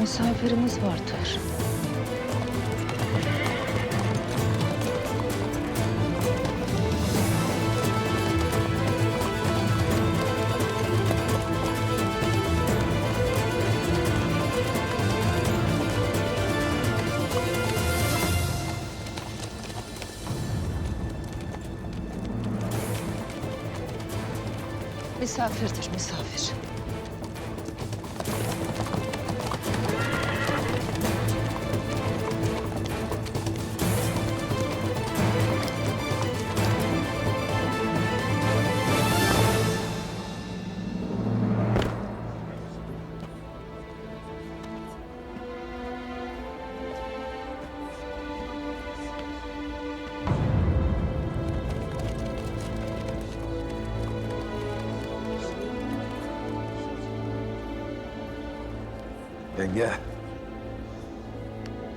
Misafirimiz vardır. Misafirdir misafir. Yenge,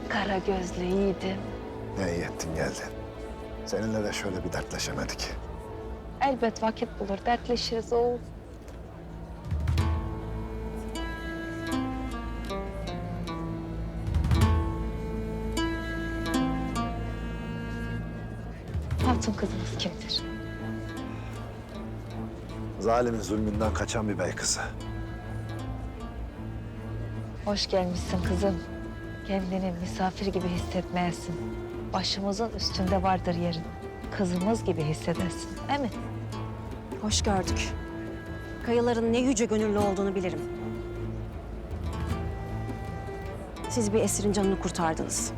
Kara gözlü yiğidim. ne iyi ettin geldin. Seninle de şöyle bir dertleşemedik. Elbet vakit bulur, dertleşiriz oğul. Hatun kızımız kimdir? Zalimin zulmünden kaçan bir bey kızı. Hoş gelmişsin kızım. Kendini misafir gibi hissetmeyesin. Başımızın üstünde vardır yerin. Kızımız gibi hissedersin, değil mi? Hoş gördük. Kayıların ne yüce gönüllü olduğunu bilirim. Siz bir esirin canını kurtardınız.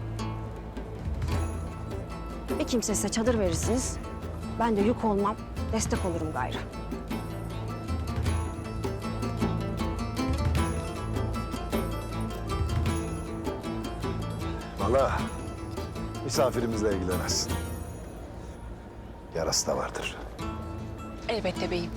Bir kimse size çadır verirsiniz. Ben de yük olmam, destek olurum gayrı. Valla misafirimizle ilgilemezsin. Yarası da vardır. Elbette beyim.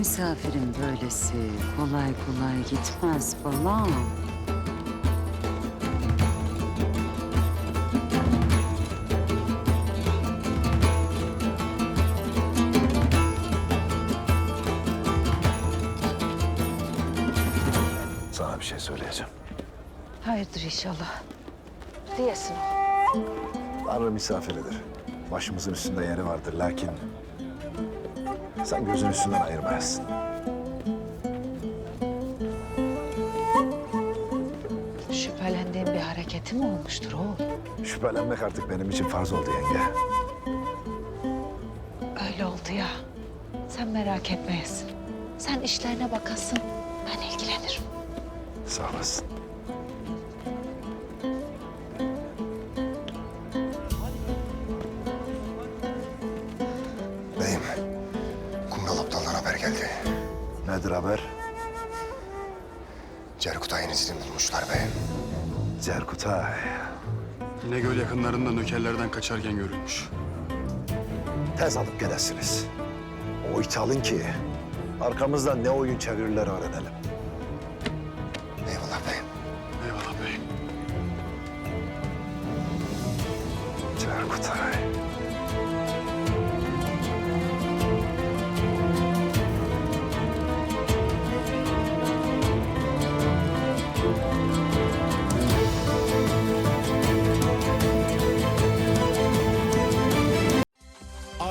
Misafirin böylesi kolay kolay gitmez balam. Sana bir şey söyleyeceğim. Hayırdır inşallah. Diyesin o. Tanrı misafiridir. Başımızın üstünde yeri vardır lakin... ...sen gözün üstünden ayırmayasın. Şüphelendiğin bir hareketi mi olmuştur oğul? Şüphelenmek artık benim için farz oldu yenge. Öyle oldu ya. Sen merak etmeyesin. Sen işlerine bakasın. Ben ilgilenirim. Sağ olasın. Geldi. Nedir haber? Cerkutay'ın izini bulmuşlar beyim. Cerkutay. İnegöl yakınlarında nökerlerden kaçarken görülmüş. Tez alıp gelesiniz. O iti alın ki arkamızdan ne oyun çevirirler öğrenelim. Eyvallah beyim. Eyvallah beyim. Cerkutay.